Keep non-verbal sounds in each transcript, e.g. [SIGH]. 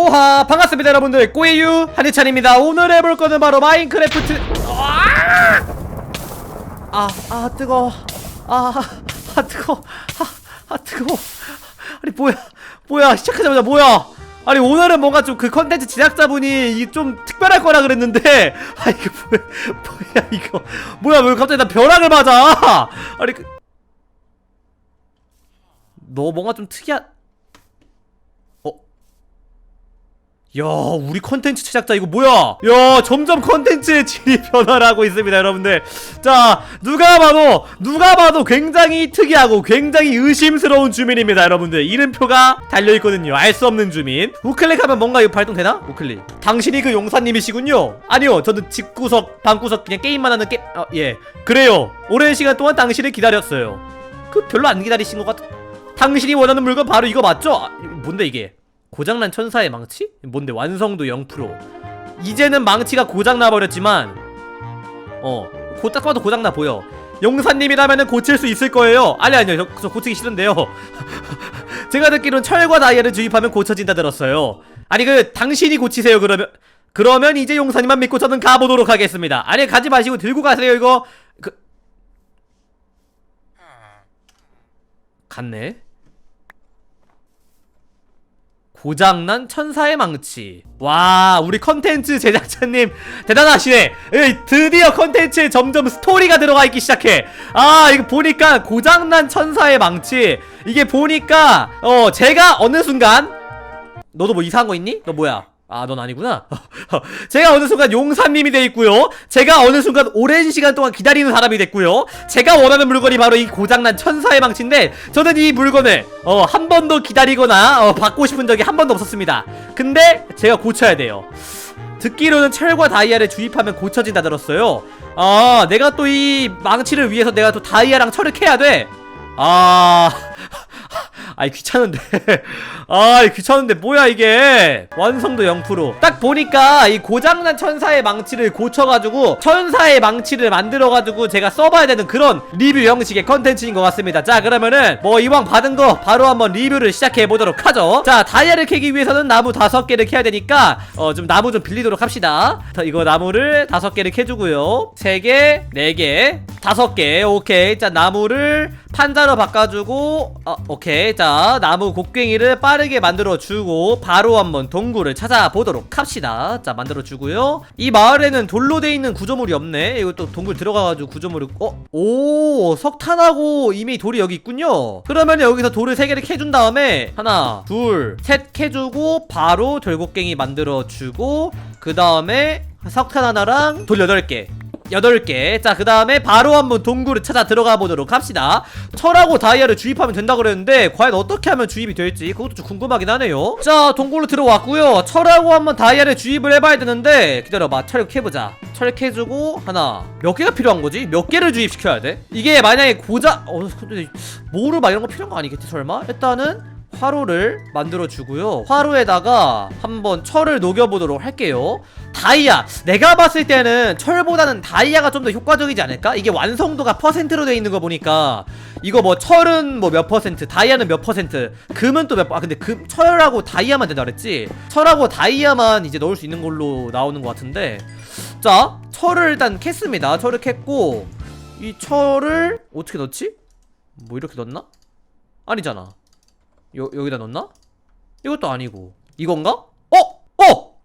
꼬하 반갑습니다 여러분들. 꼬이유 한희찬입니다. 오늘 해볼 거는 바로 마인크래프트. 아, 아, 아 뜨거 아, 아 뜨거 아, 아 뜨거 아니 뭐야? 뭐야? 시작하자마자 뭐야? 아니 오늘은 뭔가 좀 그 컨텐츠 제작자분이 이 좀 특별할 거라 그랬는데. 아 이게 뭐야? 뭐야 이거? 뭐야 왜 갑자기 나 벼락을 맞아? 아니 그... 너 뭔가 좀 특이한 어? 야 우리 컨텐츠 제작자 이거 뭐야? 야 점점 컨텐츠의 질이 [LAUGHS] 변화를 하고 있습니다 여러분들. 자 누가 봐도 누가 봐도 굉장히 특이하고 굉장히 의심스러운 주민입니다 여러분들. 이름표가 달려있거든요. 알 수 없는 주민. 우클릭 하면 뭔가 이거 발동되나? 우클릭. 당신이 그 용사님이시군요. 아니요 저는 집구석 방구석 그냥 게임만 하는 게 어, 예. 그래요. 오랜 시간 동안 당신을 기다렸어요. 그 별로 안 기다리신 것 같아 당신이 원하는 물건 바로 이거 맞죠? 아, 뭔데 이게 고장난 천사의 망치? 뭔데 완성도 0% 이제는 망치가 고장나 버렸지만 어딱 봐도 고장나 보여. 용사님이라면은 고칠 수 있을 거예요. 아니 아니요. 저, 저 고치기 싫은데요. [LAUGHS] 제가 듣기로는 철과 다이아를 주입하면 고쳐진다 들었어요. 아니 그 당신이 고치세요 그러면. 그러면 이제 용사님만 믿고 저는 가보도록 하겠습니다. 아니 가지 마시고 들고 가세요 이거. 그. 갔네 고장난 천사의 망치 와 우리 컨텐츠 제작자님 대단하시네 드디어 컨텐츠에 점점 스토리가 들어가 있기 시작해 아 이거 보니까 고장난 천사의 망치 이게 보니까 어 제가 어느 순간 너도 뭐 이상한 거 있니? 너 뭐야? 아, 넌 아니구나. [LAUGHS] 제가 어느 순간 용사님이 돼 있고요. 제가 어느 순간 오랜 시간 동안 기다리는 사람이 됐고요. 제가 원하는 물건이 바로 이 고장난 천사의 망치인데 저는 이 물건을 어, 한 번도 기다리거나 어, 받고 싶은 적이 한 번도 없었습니다. 근데 제가 고쳐야 돼요. 듣기로는 철과 다이아를 주입하면 고쳐진다 들었어요. 아, 내가 또 이 망치를 위해서 내가 또 다이아랑 철을 캐야 돼. 아, 아이 귀찮은데. [LAUGHS] 아이 귀찮은데 뭐야 이게? 완성도 0%딱 보니까 이 고장난 천사의 망치를 고쳐가지고 천사의 망치를 만들어가지고 제가 써봐야 되는 그런 리뷰 형식의 컨텐츠인 것 같습니다. 자 그러면은 뭐 이왕 받은 거 바로 한번 리뷰를 시작해보도록 하죠. 자 다이아를 캐기 위해서는 나무 다섯 개를 캐야 되니까 어 좀 나무 좀 빌리도록 합시다. 자, 이거 나무를 다섯 개를 캐주고요. 세개네개 다섯 개. 오케이. 자 나무를 판자로 바꿔주고 어 오케이. 자 나무 곡괭이를 빠르게 만들어주고 바로 한번 동굴을 찾아보도록 합시다. 자 만들어주고요. 이 마을에는 돌로 돼 있는 구조물이 없네. 또 동굴 들어가가지고 구조물을 어? 오 석탄하고 이미 돌이 여기 있군요. 그러면 여기서 돌을 세 개를 캐준 다음에 하나 둘 셋 캐주고 바로 돌곡괭이 만들어주고 그 다음에 석탄 하나랑 돌 여덟 개 8개. 자 그 다음에 바로 한번 동굴을 찾아 들어가 보도록 합시다. 철하고 다이아를 주입하면 된다 그랬는데 과연 어떻게 하면 주입이 될지 그것도 좀 궁금하긴 하네요. 자 동굴로 들어왔고요. 철하고 한번 다이아를 주입을 해봐야 되는데 기다려봐. 철 캐보자. 철 캐주고 하나. 몇 개가 필요한 거지? 몇 개를 주입시켜야 돼? 이게 만약에 고자 어 근데 모루 막 이런 거 필요한 거 아니겠지 설마? 일단은 화로를 만들어 주고요. 화로에다가 한번 철을 녹여보도록 할게요. 다이아. 내가 봤을 때는 철보다는 다이아가 좀 더 효과적이지 않을까? 이게 완성도가 퍼센트로 돼 있는 거 보니까 이거 뭐 철은 뭐 몇 퍼센트, 다이아는 몇 퍼센트, 금은 또 몇, 아 근데 금 철하고 다이아만 된다 그랬지? 철하고 다이아만 이제 넣을 수 있는 걸로 나오는 것 같은데. 자, 철을 일단 캤습니다. 철을 캤고 이 철을 어떻게 넣지? 뭐 이렇게 넣나? 아니잖아. 여, 여기다 넣나? 이것도 아니고 이건가? 어? 어!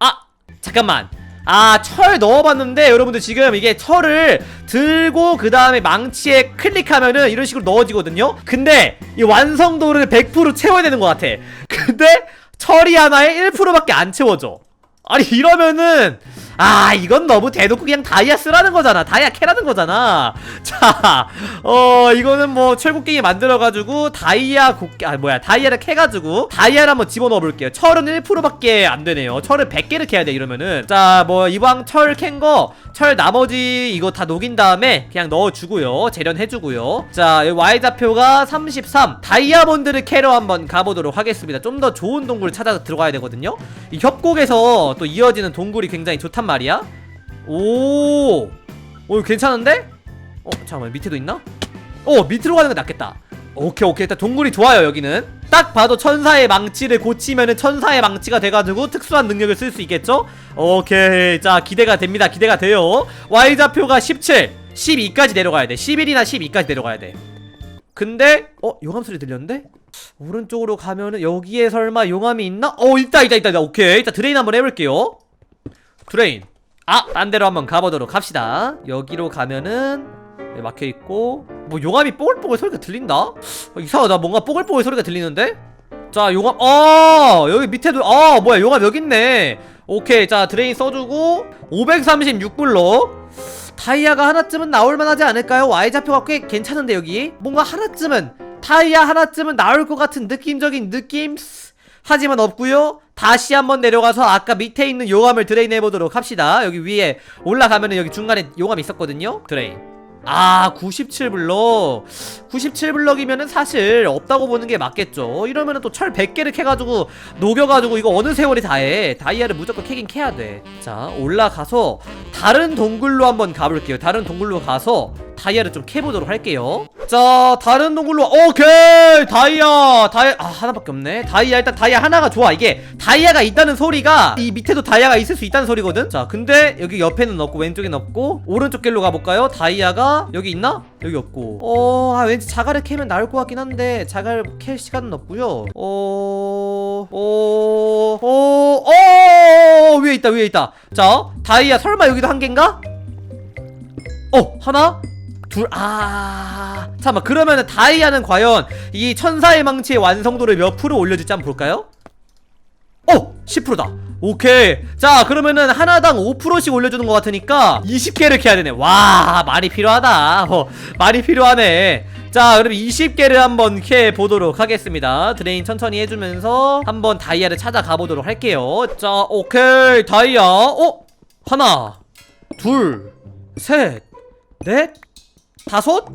아! 잠깐만 아 철 넣어봤는데 여러분들 지금 이게 철을 들고 그 다음에 망치에 클릭하면은 이런 식으로 넣어지거든요 근데 이 완성도를 100% 채워야 되는 것 같아 근데 철이 하나에 1%밖에 안 채워져 아니 이러면은 아 이건 너무 대놓고 그냥 다이아 쓰라는 거잖아. 다이아 캐라는 거잖아. [LAUGHS] 자어 이거는 뭐 철곡갱이 만들어가지고 다이아 곡아 뭐야 다이아를 캐가지고 다이아를 한번 집어넣어 볼게요. 철은 1%밖에 안 되네요. 철을 100개를 캐야 돼 이러면은. 자 뭐 이왕 철 캔 거 철 나머지 이거 다 녹인 다음에 그냥 넣어주고요. 재련해주고요. 자 여기 Y좌표가 33 다이아몬드를 캐러 한번 가보도록 하겠습니다. 좀 더 좋은 동굴 찾아서 들어가야 되거든요. 이 협곡에서 또 이어지는 동굴이 굉장히 좋단 말이야? 오, 오 괜찮은데? 어 잠깐만 밑에도 있나? 어 밑으로 가는 게 낫겠다. 오케이 오케이. 일단 동굴이 좋아요 여기는. 딱딱 봐도 천사의 망치를 고치면은 천사의 망치가 돼가지고 특수한 능력을 쓸 수 있겠죠? 오케이. 자 기대가 됩니다. 기대가 돼요. Y좌표가 17 12까지 내려가야 돼. 11이나 12까지 내려가야 돼. 근데 어 용암 소리 들렸는데? 오른쪽으로 가면은 여기에 설마 용암이 있나? 어 있다 있다 있다 있다. 오케이. 자 드레인 한번 해볼게요 드레인. 아! 딴 데로 한번 가보도록 합시다. 여기로 가면은 네, 막혀있고. 뭐 용암이 뽀글뽀글 소리가 들린다? 어, 이상하다. 뭔가 뽀글뽀글 소리가 들리는데? 자 용암 어! 여기 밑에도 어 뭐야 용암 여기 있네. 오케이 자 드레인 써주고. 536블록 다이아가 하나쯤은 나올만 하지 않을까요? Y좌표가 꽤 괜찮은데 여기. 뭔가 하나쯤은 다이아 하나쯤은 나올 것 같은 느낌적인 느낌 하지만 없고요. 다시 한번 내려가서 아까 밑에 있는 용암을 드레인 해보도록 합시다. 여기 위에 올라가면은 여기 중간에 용암 있었거든요. 드레인. 아 97블럭. 97블럭이면은 사실 없다고 보는 게 맞겠죠. 이러면은 또 철 100개를 캐가지고 녹여가지고 이거 어느 세월이 다해. 다이아를 무조건 캐긴 캐야 돼자 올라가서 다른 동굴로 한번 가볼게요. 다른 동굴로 가서 다이아를 좀 캐보도록 할게요. 자 다른 동굴로 오케이! 다이아! 다이아 아 하나밖에 없네. 다이아 일단 다이아 하나가 좋아. 이게 다이아가 있다는 소리가 이 밑에도 다이아가 있을 수 있다는 소리거든? 자 근데 여기 옆에는 없고 왼쪽엔 없고 오른쪽 길로 가볼까요? 다이아가 여기 있나? 여기 없고. 어... 아 왠지 자갈을 캐면 나올 것 같긴 한데 자갈 캘 시간은 없고요. 어... 어... 어... 어... 위에 있다 위에 있다. 자 다이아 설마 여기도 한 개인가? 어 하나 둘, 아. 잠깐만, 그러면은 다이아는 과연 이 천사의 망치의 완성도를 몇 프로 올려줄지 한번 볼까요? 어! 10%다. 오케이. 자, 그러면은 하나당 5%씩 올려주는 것 같으니까 20개를 캐야 되네. 와, 말이 필요하다. 어, 말이 필요하네. 자, 그럼 20개를 한번 캐 보도록 하겠습니다. 드레인 천천히 해주면서 한번 다이아를 찾아가 보도록 할게요. 자, 오케이. 다이아. 어? 하나, 둘, 셋, 넷, 다섯?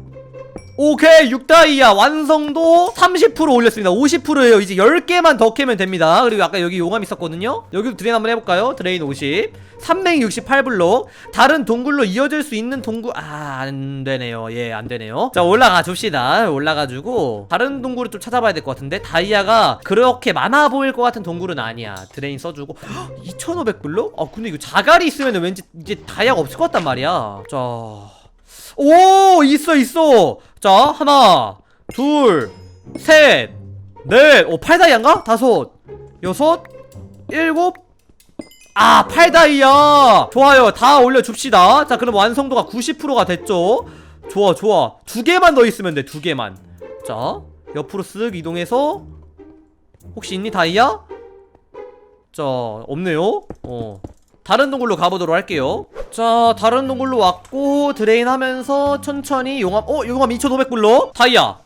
오케이 6다이아 완성도 30% 올렸습니다. 50%에요. 이제 10개만 더 캐면 됩니다. 그리고 아까 여기 용암 있었거든요. 여기도 드레인 한번 해볼까요? 드레인 50 368블록. 다른 동굴로 이어질 수 있는 동굴. 아 안되네요. 예 안되네요. 자 올라가 줍시다. 올라가지고 다른 동굴을 좀 찾아봐야 될 것 같은데 다이아가 그렇게 많아 보일 것 같은 동굴은 아니야. 드레인 써주고. [GASPS] 2500블록? 아 근데 이거 자갈이 있으면 왠지 이제 다이아가 없을 것 같단 말이야. 자 오 있어 있어. 자 하나 둘셋넷오 팔다이아인가? 다섯 여섯 일곱. 아 팔다이아 좋아요. 다 올려줍시다. 자 그럼 완성도가 90%가 됐죠? 좋아 좋아. 두 개만 더 있으면 돼두 개만. 자 옆으로 쓱 이동해서. 혹시 있니 다이아? 자 없네요. 어 다른 동굴로 가보도록 할게요. 자 다른 동굴로 왔고 드레인 하면서 천천히 용암 어 용암 2500불로. 다이아.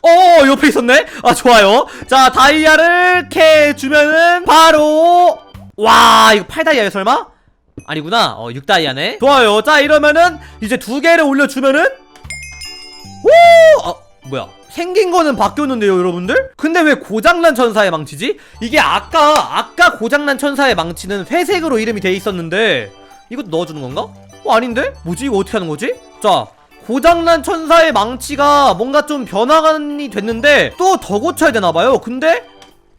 어 옆에 있었네? 아 좋아요. 자 다이아를 캐주면은 바로 와 이거 8다이아야 설마? 아니구나. 어 6다이아네. 좋아요. 자 이러면은 이제 두 개를 올려주면은 오! 아 뭐야 생긴 거는 바뀌었는데요 여러분들? 근데 왜 고장난 천사의 망치지? 이게 아까 아까 고장난 천사의 망치는 회색으로 이름이 돼 있었는데 이것도 넣어주는 건가? 어 아닌데? 뭐지 이거 어떻게 하는 거지? 자 고장난 천사의 망치가 뭔가 좀 변화가 됐는데 또 더 고쳐야 되나봐요 근데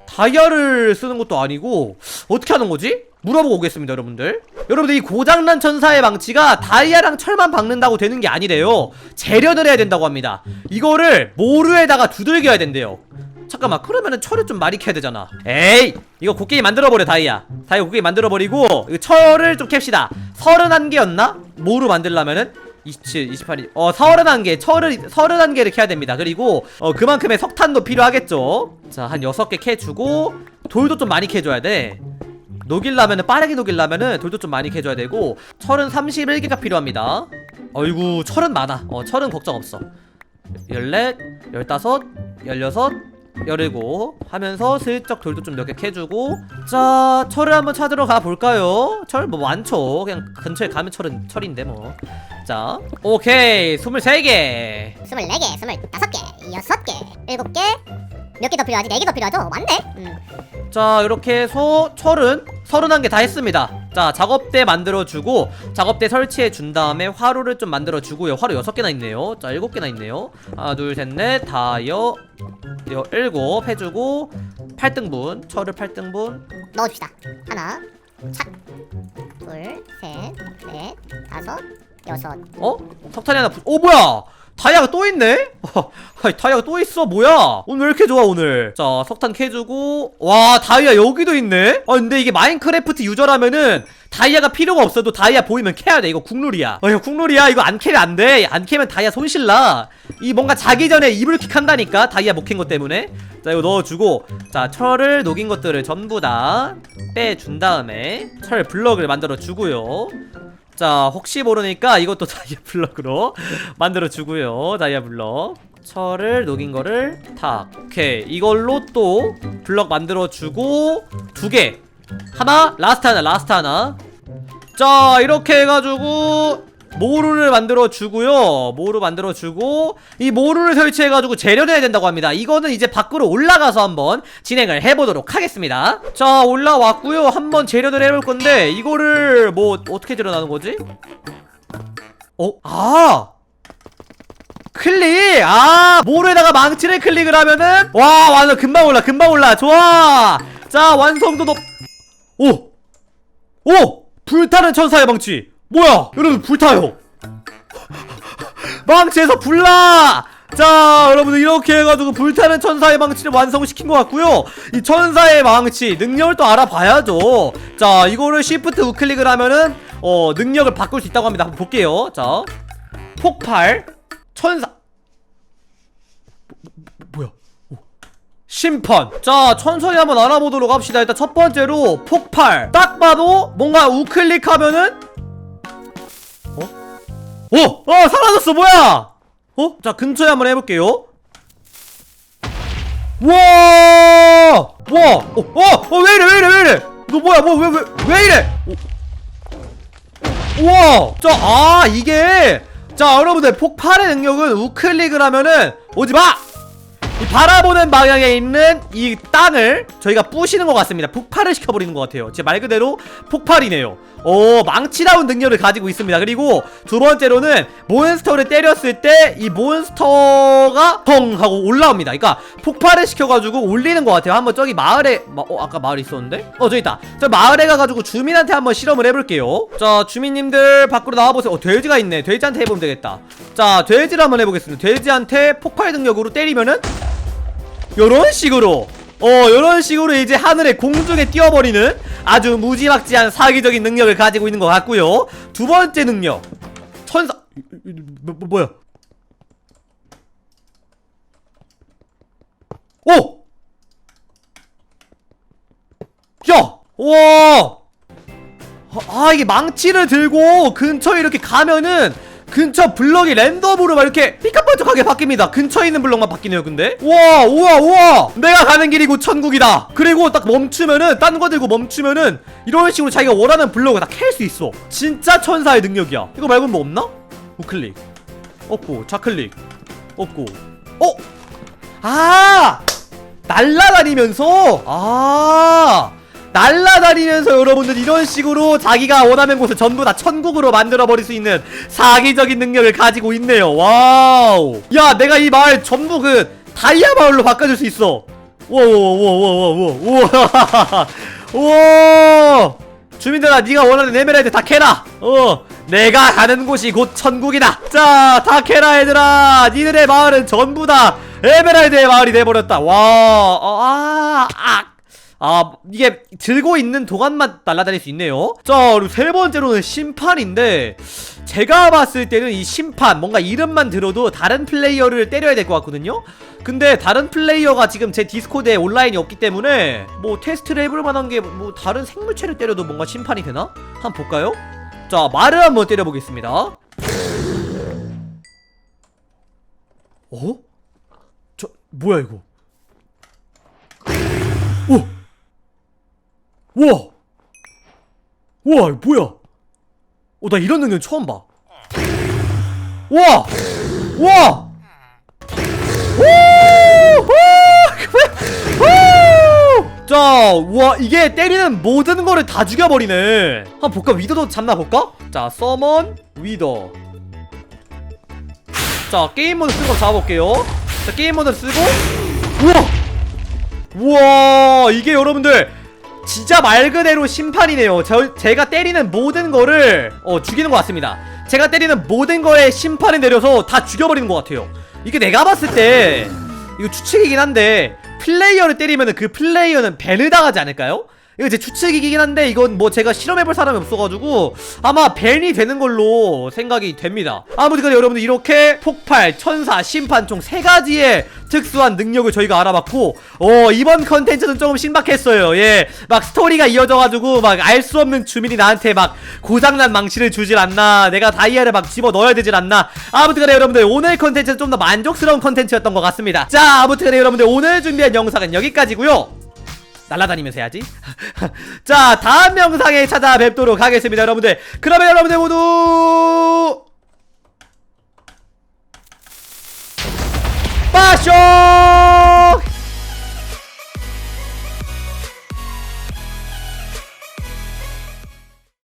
다이아를 쓰는 것도 아니고 어떻게 하는 거지? 물어보고 오겠습니다 여러분들. 여러분들 이 고장난 천사의 망치가 다이아랑 철만 박는다고 되는 게 아니래요. 재련을 해야 된다고 합니다. 이거를 모루에다가 두들겨야 된대요. 잠깐만 그러면은 철을 좀 많이 캐야 되잖아. 에이 이거 곡괭이 만들어버려 다이아. 다이아 곡괭이 만들어버리고 철을 좀 캡시다. 31개였나? 모루 만들려면은? 27, 28, 어, 31개, 철을, 31개를 캐야 됩니다. 그리고, 어, 그만큼의 석탄도 필요하겠죠. 자, 한 6개 캐주고, 돌도 좀 많이 캐줘야 돼. 녹일라면은, 빠르게 녹일라면은, 돌도 좀 많이 캐줘야 되고, 철은 31개가 필요합니다. 어이구, 철은 많아. 어, 철은 걱정 없어. 14, 15, 16, 17 하면서 슬쩍 돌도 좀 몇 개 캐주고 자 철을 한번 찾으러 가볼까요? 철 뭐 많죠 그냥 근처에 가면 철은 철인데 뭐자 오케이 23개 24개, 25개, 6개, 7개 몇 개 더 필요하지? 4개 더 필요하죠? 맞네? 음. 자 이렇게 해서 철은 31개 다 했습니다. 자자 작업대 만들어주고 작업대 설치해준 다음에 화로를 좀 만들어주고요. 화로 6개나 있네요. 자 7개나 있네요. 하나 둘셋넷 다여 여 일곱 해주고 8등분 철을 8등분. 넣어줍시다. 하나, 착, 둘, 셋, 넷, 다섯, 여섯. 어? 석탄이 하나 부... 오 뭐야 다이아가 또 있네? [LAUGHS] 다이아가 또 있어? 뭐야? 오늘 왜 이렇게 좋아 오늘? 자 석탄 캐주고. 와 다이아 여기도 있네? 아 근데 이게 마인크래프트 유저라면은 다이아가 필요가 없어도 다이아 보이면 캐야 돼. 이거 국룰이야. 어 이거 국룰이야. 이거 안 캐면 안돼안 캐면 다이아 손실나. 이 뭔가 자기 전에 이불킥 한다니까 다이아 못 캔 것 때문에. 자 이거 넣어주고. 자 철을 녹인 것들을 전부 다 빼준 다음에 철 블럭을 만들어 주고요 자 혹시 모르니까 이것도 [LAUGHS] 다이아 블럭으로 만들어 주고요. 다이아 블럭. 철을 녹인 거를 탁. 오케이. 이걸로 또 블럭 만들어 주고 두 개. 하나 라스트 하나 라스트 하나. 자 이렇게 해가지고 모루를 만들어 주고요 모루 만들어 주고 이 모루를 설치해 가지고 재련해야 된다고 합니다 이거는 이제 밖으로 올라가서 한번 진행을 해보도록 하겠습니다 자 올라왔고요 한번 재련을 해볼 건데 이거를 뭐 어떻게 재련하는 거지 어? 아 클릭! 아! 모루에다가 망치를 클릭을 하면은 와 완전 금방 올라 금방 올라 좋아 자 완성도 높 오! 오! 불타는 천사의 망치 뭐야? 여러분 불타요. 망치에서 불나! 자 여러분들 이렇게 해가지고 불타는 천사의 망치를 완성시킨 것 같고요. 이 천사의 망치 능력을 또 알아봐야죠. 자 이거를 시프트 우클릭을 하면은 어 능력을 바꿀 수 있다고 합니다. 한번 볼게요. 자 폭발 천사. 뭐, 야? 심판. 자 천천히 한번 알아보도록 합시다. 일단 첫 번째로 폭발. 딱 봐도 뭔가 우클릭하면은 어? 어! 어 사라졌어 뭐야 어? 자 근처에 한번 해볼게요 와! 와! 어, 어! 어, 왜 이래, 왜 이래, 왜 이래! 너 뭐야, 뭐, 왜, 왜, 왜 이래! 어. 우와! 자, 아, 이게! 자, 여러분들, 폭발의 능력은 우클릭을 하면은, 오지 마! 이 바라보는 방향에 있는 이 땅을 저희가 부시는 것 같습니다. 폭발을 시켜버리는 것 같아요. 제 말 그대로 폭발이네요. 오, 망치다운 능력을 가지고 있습니다. 그리고 두 번째로는 몬스터를 때렸을 때 이 몬스터가 펑 하고 올라옵니다. 그러니까 폭발을 시켜가지고 올리는 것 같아요. 한번 저기 마을에, 마, 어, 아까 마을 있었는데? 어, 저기 있다. 저 마을에 가가지고 주민한테 한번 실험을 해볼게요. 자, 주민님들 밖으로 나와보세요. 어, 돼지가 있네. 돼지한테 해보면 되겠다. 자, 돼지를 한번 해보겠습니다. 돼지한테 폭발 능력으로 때리면은 요런 식으로 어 요런 식으로 이제 하늘에 공중에 띄워버리는 아주 무지막지한 사기적인 능력을 가지고 있는 것 같고요 두 번째 능력 천사 뭐, 뭐, 뭐야 오! 야! 와! 아 이게 망치를 들고 근처에 이렇게 가면은 근처 블럭이 랜덤으로 막 이렇게 삐까뻔쩍하게 바뀝니다. 근처에 있는 블럭만 바뀌네요 근데. 우와 우와 우와! 내가 가는 길이 곧 천국이다. 그리고 딱 멈추면은 딴 거 들고 멈추면은 이런 식으로 자기가 원하는 블럭을 다 캘 수 있어. 진짜 천사의 능력이야. 이거 말고는 뭐 없나? 우클릭. 없고 좌클릭. 없고. 어? 아! 날라다니면서? 아 날라다니면서 여러분들 이런 식으로 자기가 원하는 곳을 전부 다 천국으로 만들어버릴 수 있는 사기적인 능력을 가지고 있네요. 와우. 야 내가 이 마을 전부 그 다이아 마을로 바꿔줄 수 있어. 우와우와우와우와 [LAUGHS] 우와 주민들아 네가 원하는 에메랄드 다 캐라. 어 내가 가는 곳이 곧 천국이다. 자 다 캐라 얘들아. 니들의 마을은 전부 다 에메랄드의 마을이 돼버렸다. 와 아. 아 이게 들고 있는 동안만 날아다닐 수 있네요 자 그리고 세 번째로는 심판인데 제가 봤을 때는 이 심판 뭔가 이름만 들어도 다른 플레이어를 때려야 될 것 같거든요 근데 다른 플레이어가 지금 제 디스코드에 온라인이 없기 때문에 뭐 테스트를 해볼 만한 게 뭐 다른 생물체를 때려도 뭔가 심판이 되나? 한번 볼까요? 자 말을 한번 때려보겠습니다 어? 저 뭐야 이거 오! 우와! 우와, 뭐야? 어, 나 이런 능력 처음 봐. 우와! 우와! 자, 와 이게 때리는 모든 거를 다 죽여버리네. 한번 볼까? 위더도 잡나 볼까? 자, 서먼 위더. 자, 게임 모드 쓰고 잡아볼게요. 자, 게임 모드 쓰고. 우와, 우와, 이게 여러분들 진짜 말 그대로 심판이네요. 저, 제가 때리는 모든 거를 어, 죽이는 것 같습니다. 제가 때리는 모든 거에 심판을 내려서 다 죽여버리는 것 같아요. 이게 내가 봤을 때 이거 추측이긴 한데 플레이어를 때리면 그 플레이어는 밴을 당하지 않을까요? 이거 제 추측이긴 한데 이건 뭐 제가 실험해볼 사람이 없어가지고 아마 밴이 되는 걸로 생각이 됩니다. 아무튼 여러분들 이렇게 폭발, 천사, 심판 총 세 가지의 특수한 능력을 저희가 알아봤고 어 이번 컨텐츠는 조금 신박했어요. 예막 스토리가 이어져가지고 막 알 수 없는 주민이 나한테 막 고장난 망치를 주질 않나 내가 다이아를 막 집어 넣어야 되질 않나. 아무튼 간에 여러분들 오늘 컨텐츠는 좀 더 만족스러운 컨텐츠였던 것 같습니다. 자 아무튼 간에 여러분들 오늘 준비한 영상은 여기까지고요 날라다니면서 해야지. [LAUGHS] 자, 다음 영상에 찾아뵙도록 하겠습니다, 여러분들. 그러면 여러분들 모두 빠쇼!